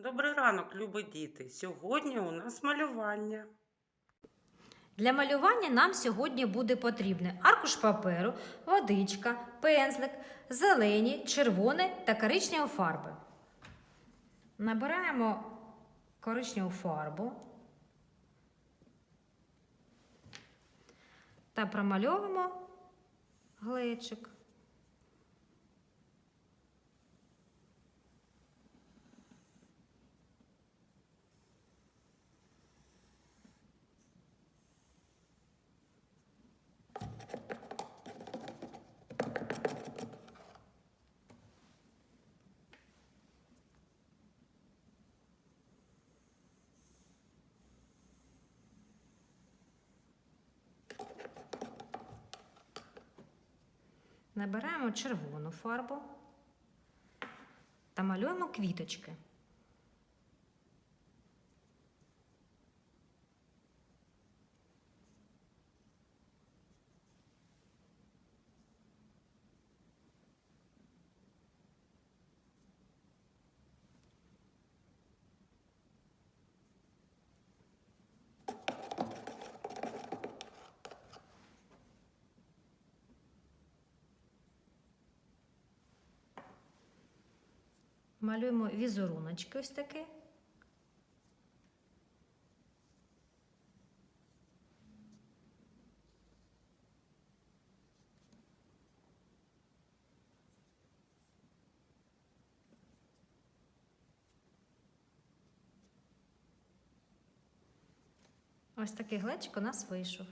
Добрий ранок, любі діти! Сьогодні у нас малювання. Для малювання нам сьогодні буде потрібний аркуш паперу, водичка, пензлик, зелені, червоне та коричневі фарби. Набираємо коричневу фарбу та промальовуємо глечик. Набираємо червону фарбу та малюємо квіточки. Малюємо візеруночки ось такі. Ось такий глечик у нас вийшов.